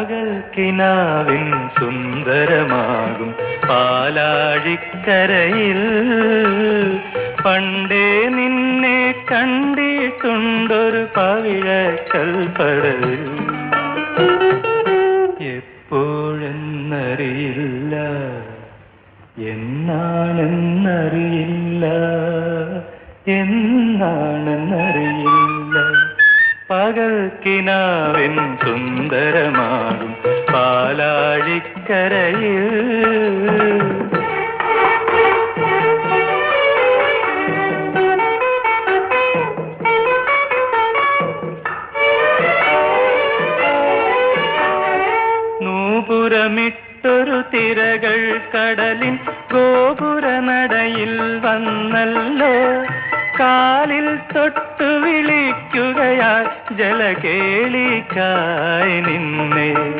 പകൽക്കിനാവിൻ സുന്ദരമാകും പാലാഴിക്കരയിൽ. പണ്ടേ നിന്നെ കണ്ടിട്ടുണ്ടൊരു പവിഴക്കൽപ്പടവിൽ എപ്പോഴെന്നറിയില്ല എന്നാണെന്നറിയില്ല എന്നാണെന്നറിയില്ല പകൽക്കിനാവിൻ സുന്ദരമാകും പാലാഴിക്കരയിൽ. നൂപുരമിട്ടൊരു തിരകൾ കടലിൻ ഗോപുരനടയിൽ വന്നല്ലോ? കാലിൽ തൊട്ടു വിളിക്കുകയാൽ ജലകേളിക്കായി നിന്നെ.